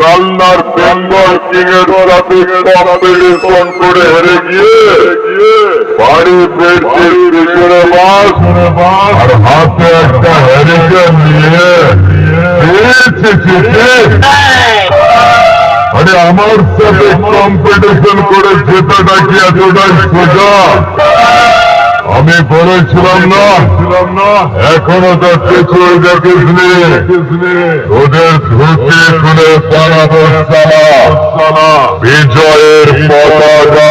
কালনার Bengal king এর করে হেরে গিয়ে বাড়ি মাছ আর হাতে একটা। আরে আমার সাথে কম্পিটিশন করে জেতাটা কি এতটাই সোজা আমি বলেছিলাম না। এখনও তো কিছুই দেখিসনি। ওদের ধুতি খুলে পালাবো সালা। বিজয়ের পতাকা।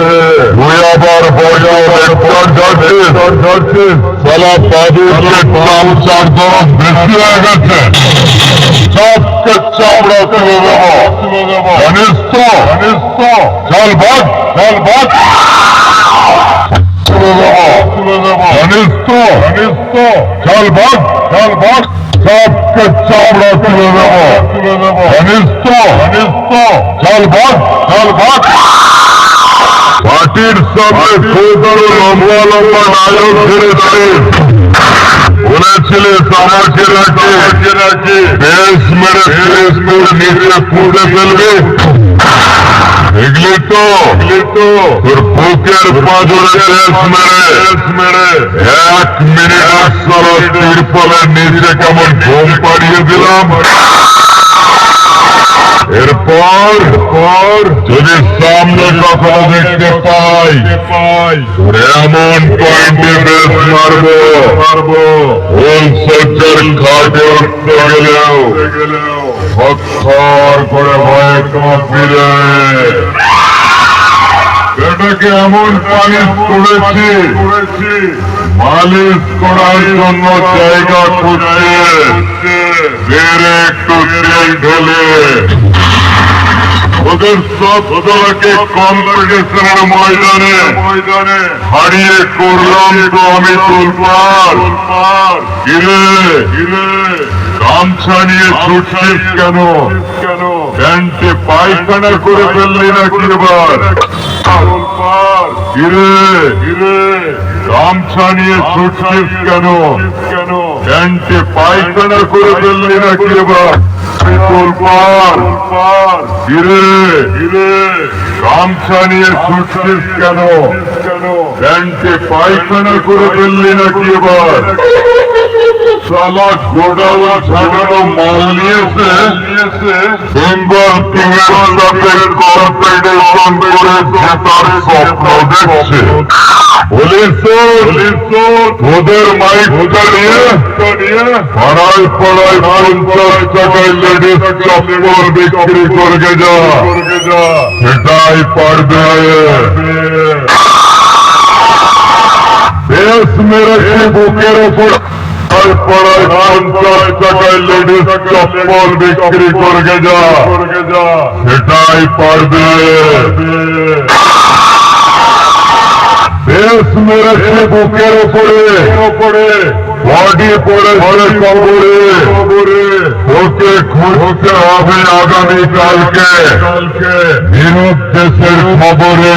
রে তুই আবার বড় লেকচার ঝাড়ছিস ঝাড়ছিস সালা পাদুকে নাম চার দরজ বেশি হয়ে গেছে। সবকে চামড়া তুলে দেবো। তো জানিস চল ভাগ চল ভাগ তুলে দেবো। তুলে দেবো। জানিস তো জানিস ভাগ চল ভাগ সবকে চামড়া তুলে দেবো। তুলে দেবো। জানিস তো জানিস ভাগ চল ভাগ পার্টির সামনে সৌদারো লম্বা লম্বা নায়ক বলেছিলে রাখে। বেশ মেরে ফেরেস নিচে ফেলবে। তো তোর বুকের মেরে। এক মিনিট সারা তিরপলের নিচে কেমন ঘুম পাড়িয়ে দিলাম? এরপর পর যদি সামনে কখনো দেখতে পাই এমন পয়েন্টে বেশ মারবো। মারবো। ওল সজ্জার খাটে উঠতে গেলেও অক্ষর করে ভয়ে কাঁপিলে এটাকে এমন পালিশ করেছি মালিশ করার জন্য জায়গা খুঁজছে। বেড়ে একটু তেল ঢেলে। ওদের সব দলকে কম্পিটিশনের ময়দানে ময়দানে হারিয়ে করলাম তো আমি তুলপার কিরে কিরে গামছা নিয়ে ছুটছিস কেন? কেন? প্যান্টে পায়খানা করে ফেললি নাকি এবার? কিরে গিরে। গামছা নিয়ে ছুটছিস কেন? কেন? প্যান্টে পায়খানা করে ফেললি নাকি এবার? পার। হিরে হিরে গামছা নিয়ে ছুটছিস কেন? কেন? প্যান্টে পায়খানা করে ফেললি নাকি এবার? সালা গোডাউন ছাড়ানো মাল নিয়েছে। বেঙ্গল কিংয়ের সাথে করে জেতার স্বপ্ন দেখছে। বিক্রি করবে যা। সেটাই পারবে পাড়ায় পঞ্চাশ টাকায় লেডিস চপ্পল বিক্রি যা। সেটাই পারবে। মেরেছে বুকের ওপরে। ওপরে বডি পড়ে ধরে কবরে। ওকে খুঁজতে হবে আগামী কালকে কালকে বিরোধ দেশের খবরে।